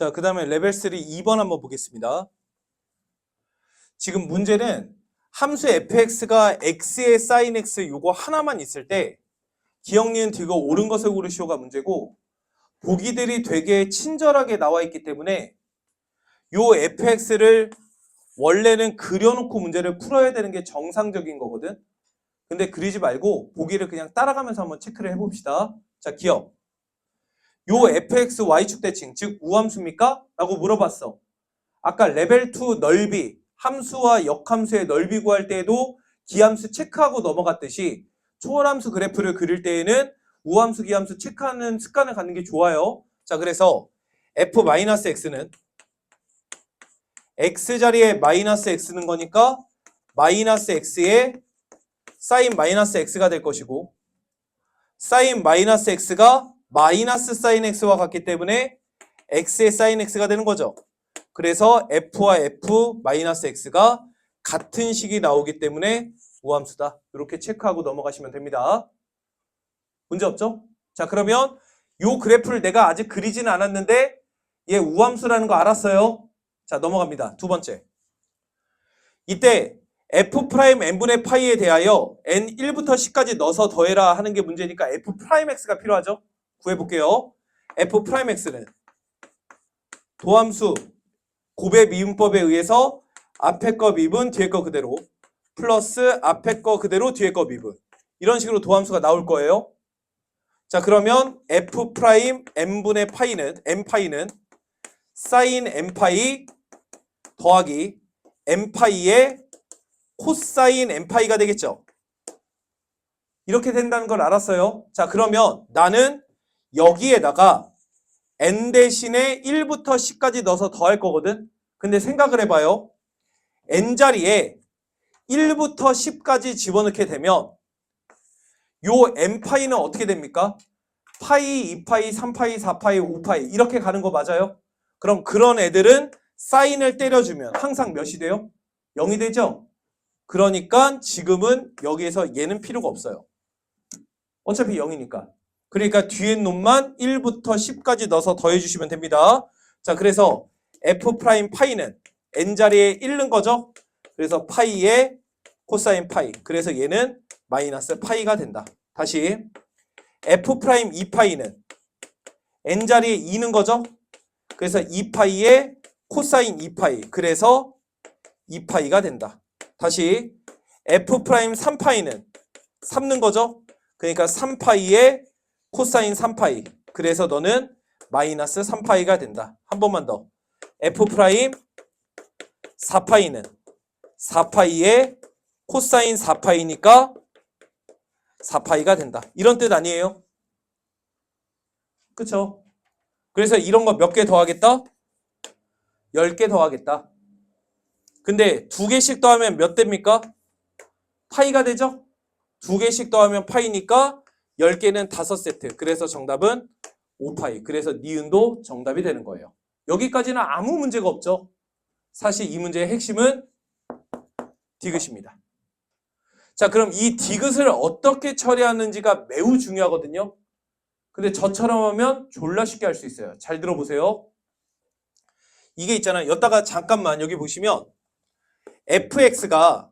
자, 그 다음에 레벨 3 2번 한번 보겠습니다. 지금 문제는 함수 fx가 x의 sin x 요거 하나만 있을 때 기억, 니은, 디귿 옳은 것을 고르시오가 문제고 보기들이 되게 친절하게 나와 있기 때문에 요 fx를 원래는 그려놓고 문제를 풀어야 되는 게 정상적인 거거든. 근데 그리지 말고 보기를 그냥 따라가면서 한번 체크를 해봅시다. 자, 기억. 요 fx y축 대칭, 즉 우함수입니까? 라고 물어봤어. 아까 레벨 2 넓이, 함수와 역함수의 넓이 구할 때에도 기함수 체크하고 넘어갔듯이 초월함수 그래프를 그릴 때에는 우함수, 기함수 체크하는 습관을 갖는 게 좋아요. 자, 그래서 f-x는 x 자리에 마이너스 x는 거니까 마이너스 x에 사인 마이너스 x가 될 것이고 사인 마이너스 x가 마이너스 사인 x와 같기 때문에 x의 사인 x가 되는 거죠. 그래서 f와 f 마이너스 x가 같은 식이 나오기 때문에 우함수다. 이렇게 체크하고 넘어가시면 됩니다. 문제 없죠? 자 그러면 요 그래프를 내가 아직 그리지는 않았는데 얘 우함수라는 거 알았어요. 자 넘어갑니다. 두 번째. 이때 f 프라임 n분의 파이에 대하여 n 1부터 10까지 넣어서 더해라 하는 게 문제니까 f 프라임 x가 필요하죠. 구해볼게요. f 프라임 x는 도함수 곱의 미분법에 의해서 앞에 거 미분 뒤에 거 그대로 플러스 앞에 거 그대로 뒤에 거 미분 이런 식으로 도함수가 나올 거예요. 자 그러면 f 프라임 n분의 파이는 n 파이는 사인 n 파이 더하기 n 파이의 코사인 n 파이가 되겠죠. 이렇게 된다는 걸 알았어요. 자 그러면 나는 여기에다가 n 대신에 1부터 10까지 넣어서 더할 거거든. 근데 생각을 해봐요. n 자리에 1부터 10까지 집어넣게 되면 요 n 파이는 어떻게 됩니까? 파이, 2파이, 3파이, 4파이, 5파이 이렇게 가는 거 맞아요? 그럼 그런 애들은 사인을 때려주면 항상 몇이 돼요? 0이 되죠? 그러니까 지금은 여기에서 얘는 필요가 없어요. 어차피 0이니까. 그러니까 뒤에 놈만 1부터 10까지 넣어서 더해주시면 됩니다. 자, 그래서 f 프라임 파이는 n 자리에 1는 거죠? 그래서 파이의 코사인 파이. 그래서 얘는 마이너스 파이가 된다. 다시 f 프라임 2 파이는 n 자리에 2는 거죠? 그래서 2 파이의 코사인 2 파이. 그래서 2 파이가 된다. 다시 f 프라임 3 파이는 3는 거죠? 그러니까 3 파이의 코사인 3파이. 그래서 너는 마이너스 3파이가 된다. 한 번만 더. f 프라임 4파이는 4파이의 코사인 4파이니까 4파이가 된다. 이런 뜻 아니에요? 그쵸? 그래서 이런 거 몇 개 더하겠다? 10개 더하겠다. 근데 두 개씩 더하면 몇 됩니까? 파이가 되죠? 두 개씩 더하면 파이니까 10개는 5세트. 그래서 정답은 5파이. 그래서 니은도 정답이 되는 거예요. 여기까지는 아무 문제가 없죠. 사실 이 문제의 핵심은 디귿입니다. 자, 그럼 이 디귿을 어떻게 처리하는지가 매우 중요하거든요. 근데 저처럼 하면 졸라 쉽게 할 수 있어요. 잘 들어보세요. 이게 있잖아요. 여기다가 잠깐만 여기 보시면 fx가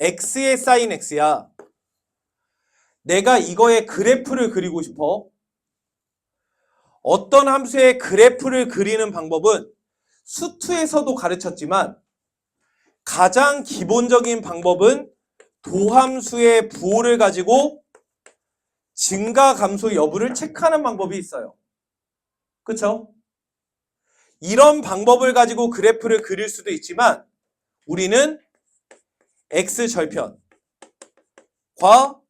x의 sin x야. 내가 이거의 그래프를 그리고 싶어. 어떤 함수의 그래프를 그리는 방법은 수투에서도 가르쳤지만 가장 기본적인 방법은 도함수의 부호를 가지고 증가 감소 여부를 체크하는 방법이 있어요. 그쵸? 이런 방법을 가지고 그래프를 그릴 수도 있지만 우리는 x절편 과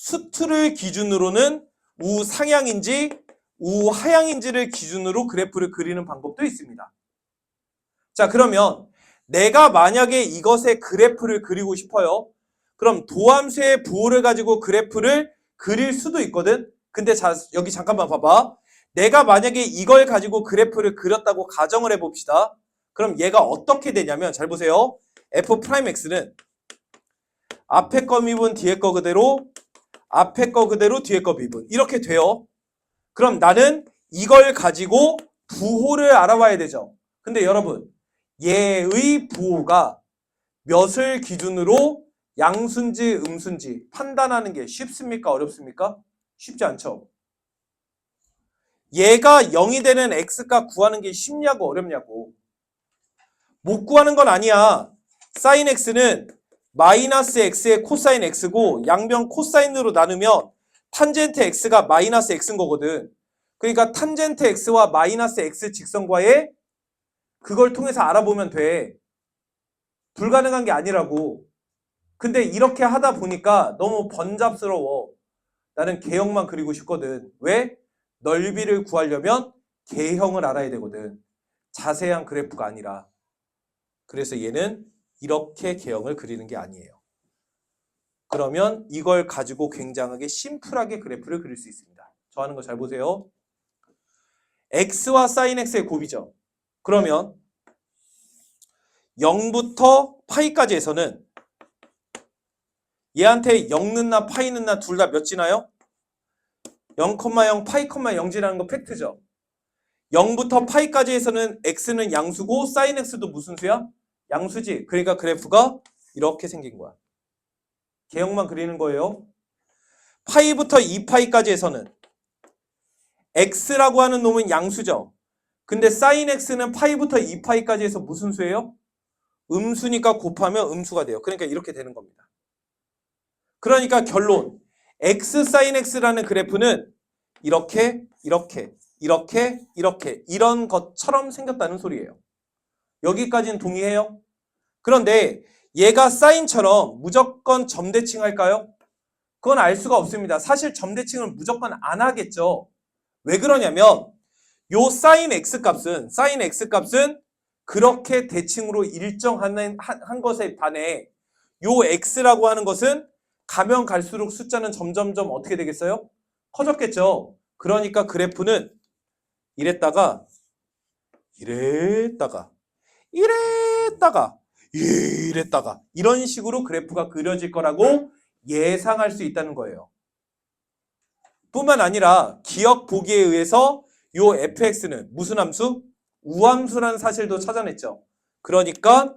수투를 기준으로는 우상향인지 우하향인지를 기준으로 그래프를 그리는 방법도 있습니다. 자 그러면 내가 만약에 이것의 그래프를 그리고 싶어요. 그럼 도함수의 부호를 가지고 그래프를 그릴 수도 있거든. 근데 자, 여기 잠깐만 봐봐. 내가 만약에 이걸 가지고 그래프를 그렸다고 가정을 해봅시다. 그럼 얘가 어떻게 되냐면 잘 보세요. f 프라임 x는 앞에 거 미분 뒤에 거 그대로 앞에 거 그대로 뒤에 거 미분 이렇게 돼요. 그럼 나는 이걸 가지고 부호를 알아봐야 되죠. 근데 여러분, 얘의 부호가 몇을 기준으로 양수인지 음수인지 판단하는 게 쉽습니까? 어렵습니까? 쉽지 않죠. 얘가 0이 되는 x값 구하는 게 쉽냐고 어렵냐고. 못 구하는 건 아니야. 사인 x는 마이너스 x의 코사인 x고 양변 코사인으로 나누면 탄젠트 x가 마이너스 x인 거거든. 그러니까 탄젠트 x와 마이너스 x 직선과의 그걸 통해서 알아보면 돼. 불가능한 게 아니라고. 근데 이렇게 하다 보니까 너무 번잡스러워. 나는 개형만 그리고 싶거든. 왜? 넓이를 구하려면 개형을 알아야 되거든. 자세한 그래프가 아니라. 그래서 얘는 이렇게 개형을 그리는 게 아니에요. 그러면 이걸 가지고 굉장하게 심플하게 그래프를 그릴 수 있습니다. 저 하는 거 잘 보세요. x와 sin x의 곱이죠. 그러면 0부터 파이까지 해서는 얘한테 0 넣나 파이 넣나 둘 다 몇 지나요? 0,0 파이, 0지라는 거 팩트죠. 0부터 파이까지 해서는 x는 양수고 sin x도 무슨 수야? 양수지. 그러니까 그래프가 이렇게 생긴 거야. 개형만 그리는 거예요. 파이부터 2파이까지 해서는 x라고 하는 놈은 양수죠. 근데 sin x는 파이부터 2파이까지 해서 무슨 수예요? 음수니까 곱하면 음수가 돼요. 그러니까 이렇게 되는 겁니다. 그러니까 결론 x sin x라는 그래프는 이렇게 이렇게 이렇게 이렇게 이런 것처럼 생겼다는 소리예요. 여기까지는 동의해요? 그런데 얘가 사인처럼 무조건 점대칭 할까요? 그건 알 수가 없습니다. 사실 점대칭을 무조건 안 하겠죠. 왜 그러냐면 요 사인 x 값은 사인 x 값은 그렇게 대칭으로 일정한 한, 한 것에 반해 요 x라고 하는 것은 가면 갈수록 숫자는 점점점 어떻게 되겠어요? 커졌겠죠. 그러니까 그래프는 이랬다가 이랬다가 이랬다가 이랬다가 이런 식으로 그래프가 그려질 거라고 예상할 수 있다는 거예요. 뿐만 아니라 기억 보기에 의해서 요 fx는 무슨 함수? 우함수라는 사실도 찾아냈죠. 그러니까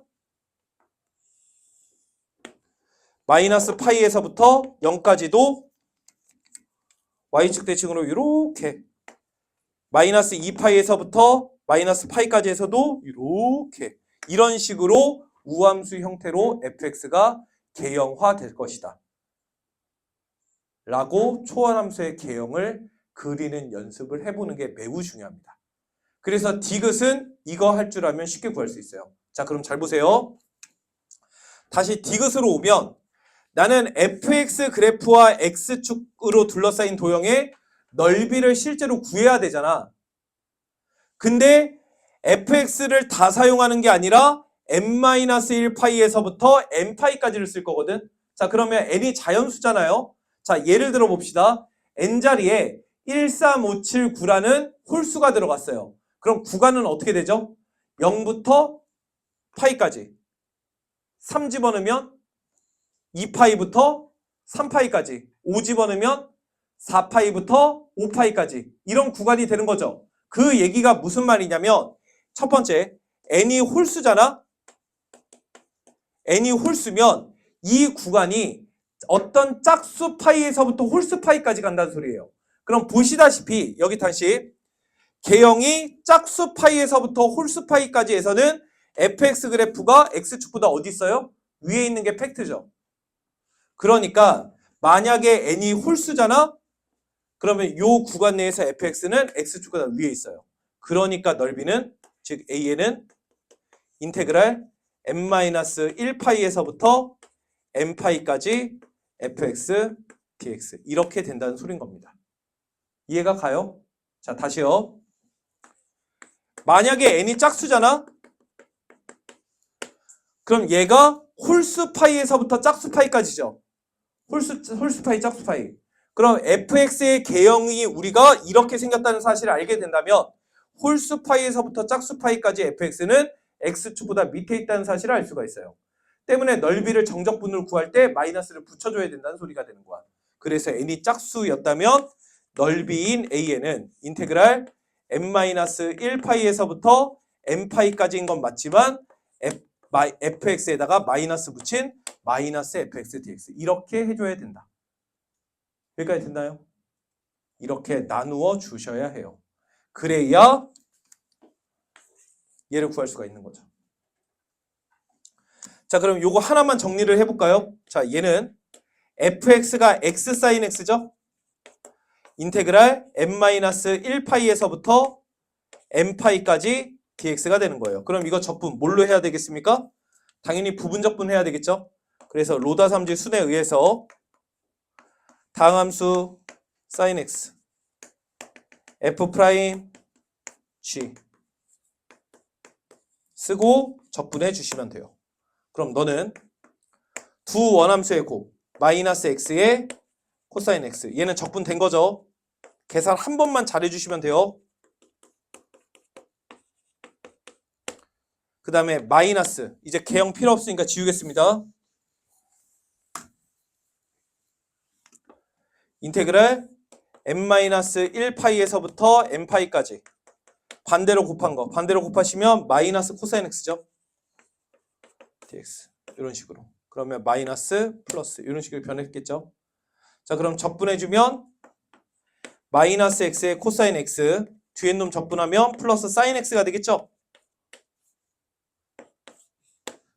마이너스 파이에서부터 0까지도 y축 대칭으로 이렇게 마이너스 2파이에서부터 마이너스 파이까지 해서도 이렇게 이런 식으로 우함수 형태로 fx가 개형화 될 것이다. 라고 초월함수의 개형을 그리는 연습을 해보는 게 매우 중요합니다. 그래서 디귿은 이거 할 줄 알면 쉽게 구할 수 있어요. 자, 그럼 잘 보세요. 다시 디귿으로 오면 나는 fx 그래프와 x축으로 둘러싸인 도형의 넓이를 실제로 구해야 되잖아. 근데 fx를 다 사용하는 게 아니라 n-1파이에서부터 n파이까지를 쓸 거거든. 자, 그러면 n이 자연수잖아요. 자, 예를 들어 봅시다. n자리에 1, 3, 5, 7, 9라는 홀수가 들어갔어요. 그럼 구간은 어떻게 되죠? 0부터 파이까지. 3 집어넣으면 2파이부터 3파이까지. 5 집어넣으면 4파이부터 5파이까지. 이런 구간이 되는 거죠. 그 얘기가 무슨 말이냐면 첫 번째, n이 홀수잖아? n이 홀수면 이 구간이 어떤 짝수 파이에서부터 홀수 파이까지 간다는 소리예요. 그럼 보시다시피 여기 다시 개형이 짝수 파이에서부터 홀수 파이까지 해서는 fx 그래프가 x축보다 어디 있어요? 위에 있는 게 팩트죠. 그러니까 만약에 n이 홀수잖아? 그러면 요 구간 내에서 fx는 x축보다 위에 있어요. 그러니까 넓이는 즉 a는 인테그랄 n-1파이에서부터 n파이까지 fx dx 이렇게 된다는 소린 겁니다. 이해가 가요? 자 다시요. 만약에 n이 짝수잖아? 그럼 얘가 홀수 파이에서부터 짝수 파이까지죠. 홀수, 홀수 파이, 짝수 파이. 그럼 fx의 개형이 우리가 이렇게 생겼다는 사실을 알게 된다면 홀수 파이에서부터 짝수 파이까지 fx는 x축보다 밑에 있다는 사실을 알 수가 있어요. 때문에 넓이를 정적분을 구할 때 마이너스를 붙여줘야 된다는 소리가 되는 거야. 그래서 n이 짝수였다면 넓이인 a에는 인테그랄 n-1파이에서부터 n파이까지인 건 맞지만 f, fx에다가 마이너스 붙인 마이너스 fx dx 이렇게 해줘야 된다. 여기까지 됐나요? 이렇게 나누어 주셔야 해요. 그래야 얘를 구할 수가 있는 거죠. 자, 그럼 요거 하나만 정리를 해볼까요? 자, 얘는 fx가 x sin x죠? 인테그랄 n-1파이에서부터 n파이까지 dx가 되는 거예요. 그럼 이거 적분 뭘로 해야 되겠습니까? 당연히 부분 적분 해야 되겠죠? 그래서 로다 삼지 순에 의해서 다항함수 sin x f 프라임 g 쓰고 적분해 주시면 돼요. 그럼 너는 두 원함수의 곱 마이너스 x의 코사인 x 얘는 적분된 거죠. 계산 한 번만 잘해 주시면 돼요. 그 다음에 마이너스 이제 개형 필요 없으니까 지우겠습니다. 인테그랄 n-1파이에서부터 n파이까지 반대로 곱한 거 반대로 곱하시면 마이너스 코사인 x죠. dx 이런 식으로 그러면 마이너스 플러스 이런 식으로 변했겠죠. 자 그럼 적분해주면 마이너스 x의 코사인 x 뒤에 놈 적분하면 플러스 사인 x가 되겠죠.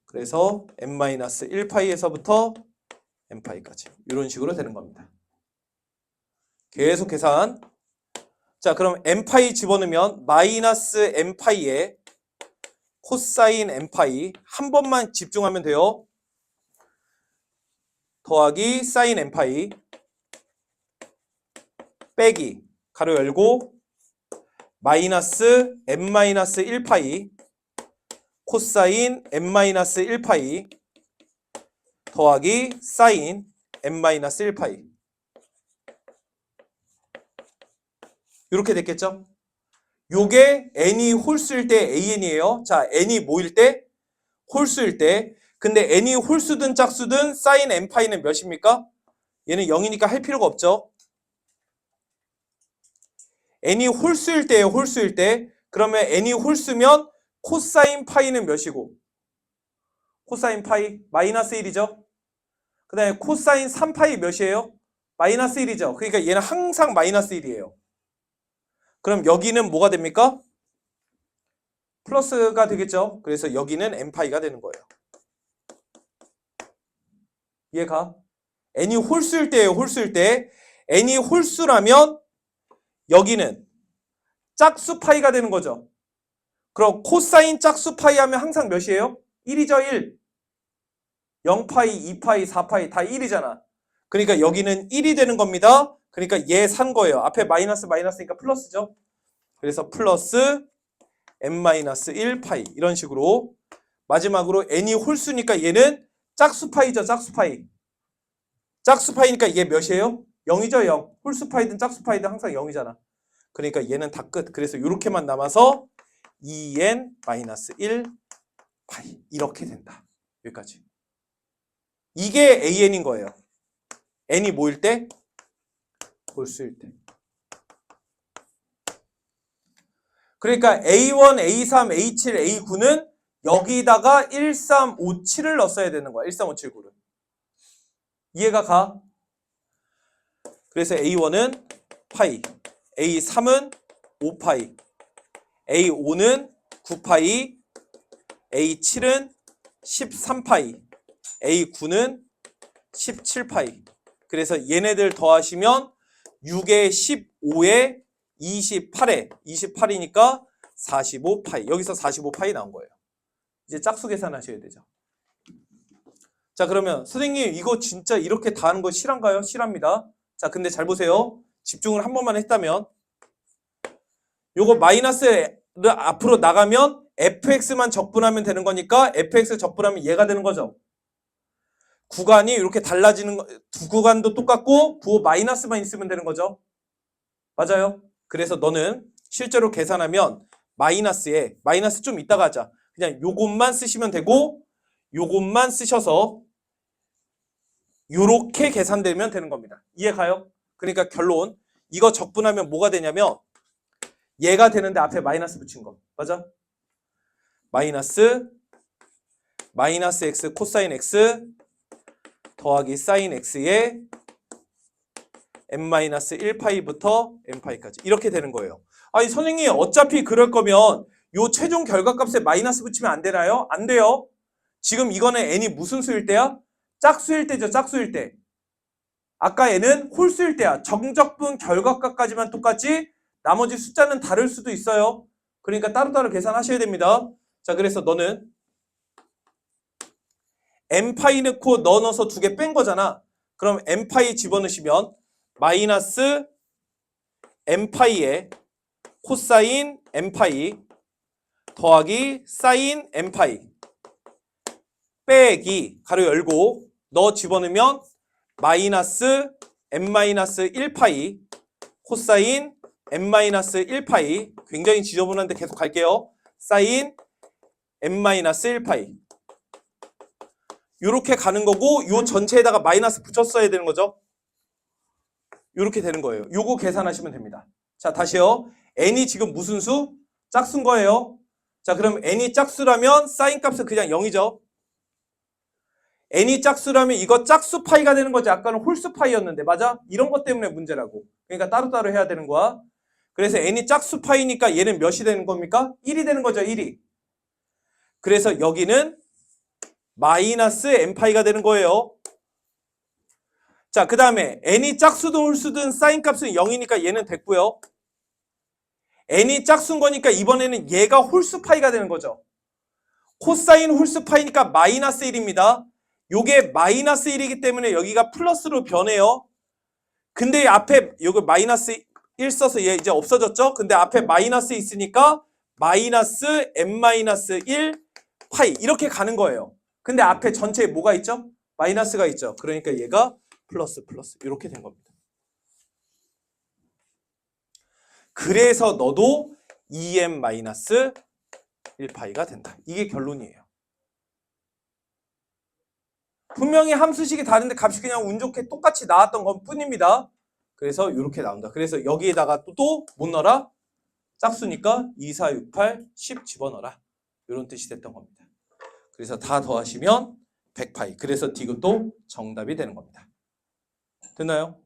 그래서 n-1파이에서부터 n파이까지 이런 식으로 되는 겁니다. 계속 계산 자 그럼 n파이 집어넣으면 마이너스 n파이에 코사인 n파이 한 번만 집중하면 돼요. 더하기 사인 n파이 빼기 가로 열고 마이너스 n-1파이 코사인 n-1파이 더하기 사인 n-1파이 이렇게 됐겠죠? 요게 n이 홀수일 때 an이에요. 자, n이 뭐일 때? 홀수일 때. 근데 n이 홀수든 짝수든 사인 n파이는 몇입니까? 얘는 0이니까 할 필요가 없죠. n이 홀수일 때예요. 홀수일 때. 그러면 n이 홀수면 코사인 파이는 몇이고? 코사인 파이 마이너스 1이죠. 그 다음에 코사인 3파이 몇이에요? 마이너스 1이죠. 그러니까 얘는 항상 마이너스 1이에요. 그럼 여기는 뭐가 됩니까? 플러스가 되겠죠. 그래서 여기는 n파이가 되는 거예요. 이해가? n이 홀수일 때예요. 홀수일 때. n이 홀수라면 여기는 짝수 파이가 되는 거죠. 그럼 코사인 짝수 파이 하면 항상 몇이에요? 1이죠, 1. 0파이, 2파이, 4파이 다 1이잖아. 그러니까 여기는 1이 되는 겁니다. 그러니까 얘 산 거예요. 앞에 마이너스 마이너스니까 플러스죠. 그래서 플러스 n-1 파이 이런 식으로 마지막으로 n이 홀수니까 얘는 짝수 파이죠. 짝수 파이. 짝수 파이니까 얘 몇이에요? 0이죠, 0. 홀수 파이든 짝수 파이든 항상 0이잖아. 그러니까 얘는 다 끝. 그래서 이렇게만 남아서 2n-1 파이 이렇게 된다. 여기까지. 이게 an인 거예요. n이 뭐일 때? 홀수일 때. 그러니까 A1, A3, A7, A9는 여기다가 1357을 넣었어야 되는 거야. 13579를. 이해가 가? 그래서 A1은 파이, A3은 5파이, A5는 9파이, A7은 13파이, A9는 17파이. 그래서 얘네들 더하시면 6에 15에 28에 28이니까 45파이. 여기서 45파이 나온 거예요. 이제 짝수 계산하셔야 되죠. 자 그러면 선생님 이거 진짜 이렇게 다 하는 거 실한가요? 실합니다. 자 근데 잘 보세요. 집중을 한 번만 했다면 요거 마이너스를 앞으로 나가면 fx만 적분하면 되는 거니까 fx 적분하면 얘가 되는 거죠. 구간이 이렇게 달라지는 거, 두 구간도 똑같고 부호 마이너스만 있으면 되는 거죠. 맞아요? 그래서 너는 실제로 계산하면 마이너스에 마이너스 좀 이따가 하자. 그냥 요것만 쓰시면 되고 요것만 쓰셔서 요렇게 계산되면 되는 겁니다. 이해 가요? 그러니까 결론 이거 적분하면 뭐가 되냐면 얘가 되는데 앞에 마이너스 붙인 거. 맞아? 마이너스 마이너스 x 코사인 x 더하기 사인 x의 n-1파이부터 n파이까지 이렇게 되는 거예요. 아니 선생님 어차피 그럴 거면 요 최종 결과값에 마이너스 붙이면 안 되나요? 안 돼요. 지금 이거는 n이 무슨 수일 때야? 짝수일 때죠. 짝수일 때. 아까 n은 홀수일 때야. 정적분 결과값까지만 똑같지 나머지 숫자는 다를 수도 있어요. 그러니까 따로따로 계산하셔야 됩니다. 자 그래서 너는 n파이 넣고 넣어 넣어서 두 개 뺀 거잖아. 그럼 n파이 집어넣으시면 마이너스 n파이에 코사인 n파이 더하기 사인 n파이 빼기 가로 열고 넣어 집어넣으면 마이너스 n-1파이 코사인 n-1파이 굉장히 지저분한데 계속 갈게요. 사인 n-1파이 이렇게 가는 거고 요 전체에다가 마이너스 붙였어야 되는 거죠. 이렇게 되는 거예요. 요거 계산하시면 됩니다. 자, 다시요. n이 지금 무슨 수? 짝수인 거예요. 자, 그럼 n이 짝수라면 사인 값은 그냥 0이죠. n이 짝수라면 이거 짝수 파이가 되는 거지. 아까는 홀수 파이였는데, 맞아? 이런 것 때문에 문제라고. 그러니까 따로따로 해야 되는 거야. 그래서 n이 짝수 파이니까 얘는 몇이 되는 겁니까? 1이 되는 거죠, 1이. 그래서 여기는 마이너스 n파이가 되는 거예요. 자, 그 다음에 n이 짝수든 홀수든 사인 값은 0이니까 얘는 됐고요. n이 짝수인 거니까 이번에는 얘가 홀수 파이가 되는 거죠. 코사인 홀수 파이니까 마이너스 1입니다. 요게 마이너스 1이기 때문에 여기가 플러스로 변해요. 근데 앞에 요거 마이너스 1 써서 얘 이제 없어졌죠? 근데 앞에 마이너스 있으니까 마이너스 n-1 파이 이렇게 가는 거예요. 근데 앞에 전체에 뭐가 있죠? 마이너스가 있죠. 그러니까 얘가 플러스 플러스 이렇게 된 겁니다. 그래서 너도 2m 마이너스 1파이가 된다. 이게 결론이에요. 분명히 함수식이 다른데 값이 그냥 운 좋게 똑같이 나왔던 것 뿐입니다. 그래서 이렇게 나온다. 그래서 여기에다가 또 못 넣어라? 짝수니까 2, 4, 6, 8, 10 집어넣어라. 이런 뜻이 됐던 겁니다. 그래서 다 더하시면 100파이. 그래서 디귿도 정답이 되는 겁니다. 됐나요?